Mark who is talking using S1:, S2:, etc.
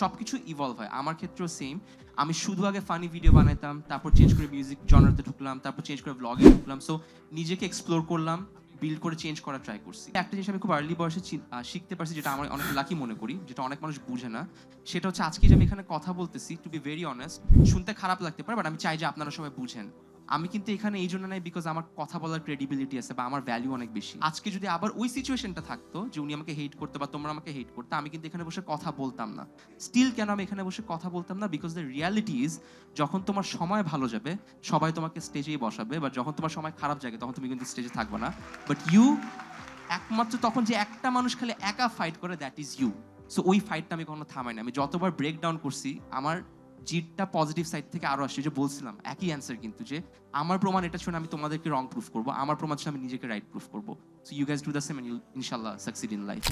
S1: সব কিছু ইভলভ হয়। আমার ক্ষেত্রেও সেম আমি শুধু আগে ফানি ভিডিও বানাতাম তারপর চেঞ্জ করে মিউজিক জনারতে ঢুকলাম, তারপর চেঞ্জ করে ব্লগে ঢুকলাম। সো নিজেকে এক্সপ্লোর করলাম বিল্ড করে চেঞ্জ করার ট্রাই করছি। একটা জিনিস আমি খুব আর্লি বয়সে শিখতে পারছি, যেটা আমার অনেক লাকি মনে করি, যেটা অনেক মানুষ বুঝে না। সেটা হচ্ছে আজকে যে আমি এখানে কথা বলতেছি টু বি ভেরি অনেস্ট শুনতে খারাপ লাগতে পারে বাট আমি চাই যে আপনারা সবাই বুঝেন। আমি কিন্তু এখানে এই জন্য নাই বিকজ আমার কথা বলার ক্রেডিবিলিটি আছে বা আমার ভ্যালু অনেক বেশি। আজকে যদি আবার ওই সিচুয়েশনটা থাকতো যে উনি আমাকে হেট করতে বা তোমরা আমাকে হেট করতে, আমি কিন্তু এখানে বসে কথা বলতাম না। স্টিল কেন আমি এখানে বসে কথা বলতাম না? বিকজ দ্য রিয়ালিটি ইজ যখন তোমার সময় ভালো যাবে, সবাই তোমাকে স্টেজেই বসাবে বা যখন তোমার সময় খারাপ যাবে তখন তুমি কিন্তু স্টেজে থাকবে না। বাট ইউ একমাত্র তখন যে একটা মানুষ খালি একা ফাইট করে দ্যাট ইজ ইউ সো ওই ফাইটটা আমি কখনো থামাই না আমি যতবার ব্রেক ডাউন করছি, আমার জিটটা পজিটিভ সাইড থেকে আরও আসছে যে বলছিলাম, একই অ্যান্সার কিন্তু যে আমার প্রমাণ এটা শুনে আমি তোমাদেরকে রং প্রুফ করব, আমার প্রমাণ শুনে আমি নিজেকে রাইট প্রুফ করব। So you guys do the same ইনশাল্লাহ সাকসিড ইন লাইফ